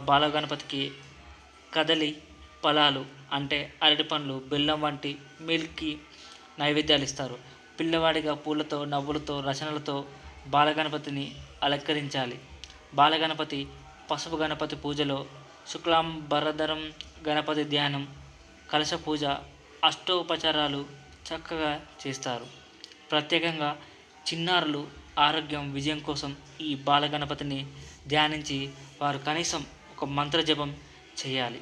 బాలగణపతికి కదలి ఫలాలు అంటే అరటి పండ్లు బెల్లం వంటి మిల్క్కి నైవేద్యాలు ఇస్తారు. పిల్లవాడిగా పూలతో నవ్వులతో రచనలతో బాలగణపతిని అలంకరించాలి. బాలగణపతి పసుపు గణపతి పూజలో శుక్లాంబరధరం గణపతి ధ్యానం కలశ పూజ అష్టోపచారాలు చక్కగా చేస్తారు. ప్రత్యేకంగా చిన్నారులు ఆరోగ్యం విజయం కోసం ఈ బాలగణపతిని ధ్యానించి వారు కనీసం ఒక మంత్ర జపం చేయాలి.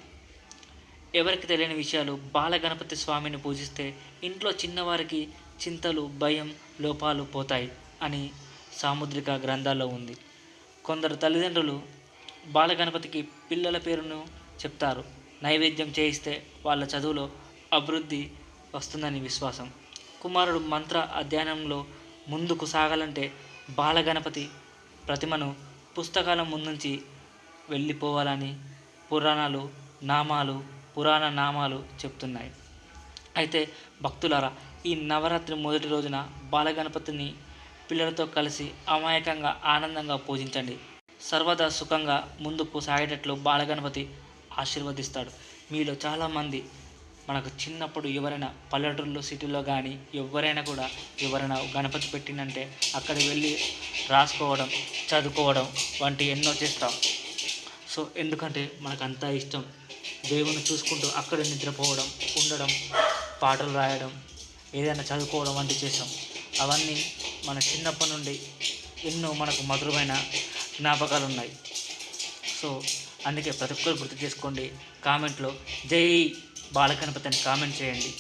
ఎవరికి తెలియని విషయాలు బాలగణపతి స్వామిని పూజిస్తే ఇంట్లో చిన్నవారికి చింతలు భయం లోపాలు పోతాయి అని సాముద్రిక గ్రంథాల్లో ఉంది. కొందరు తల్లిదండ్రులు బాలగణపతికి పిల్లల పేరును చెప్తారు. నైవేద్యం చేయిస్తే వాళ్ళ చదువులో అభివృద్ధి వస్తుందని విశ్వాసం. కుమారుడు మంత్ర అధ్యయనంలో ముందుకు సాగాలంటే బాలగణపతి ప్రతిమను పుస్తకాల ముందుంచి వెళ్ళిపోవాలని పురాణాలు నామాలు పురాణ నామాలు చెప్తున్నాయి. అయితే భక్తులారా ఈ నవరాత్రి మొదటి రోజున బాలగణపతిని పిల్లలతో కలిసి అమాయకంగా ఆనందంగా పూజించండి. సర్వదా సుఖంగా ముందుకు సాగేటట్లు బాలగణపతి ఆశీర్వదిస్తాడు. మీలో చాలామంది మనకు చిన్నప్పుడు ఎవరైనా పల్లెటూరులో సిటీలో కానీ ఎవరైనా కూడా ఎవరైనా గణపతి పెట్టిందంటే అక్కడికి వెళ్ళి రాసుకోవడం చదువుకోవడం వంటి ఎన్నో చేస్తాం. సో ఎందుకంటే మనకు అంతా ఇష్టం. దేవుని చూసుకుంటూ అక్కడే నిద్రపోవడం ఉండడం పాటలు రాయడం ఏదైనా చదువుకోవడం వంటి చేస్తాం. అవన్నీ మన చిన్నప్పటి నుండి ఎన్నో మనకు మధురమైన జ్ఞాపకాలు ఉన్నాయి సో అందుకే ప్రతి ఒక్కరు గుర్తు చేసుకోండి కామెంట్లో జై బాలగణపతి అని కామెంట్ చేయండి.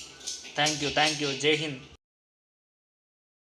థ్యాంక్ యూ థ్యాంక్ యూ జై హింద్.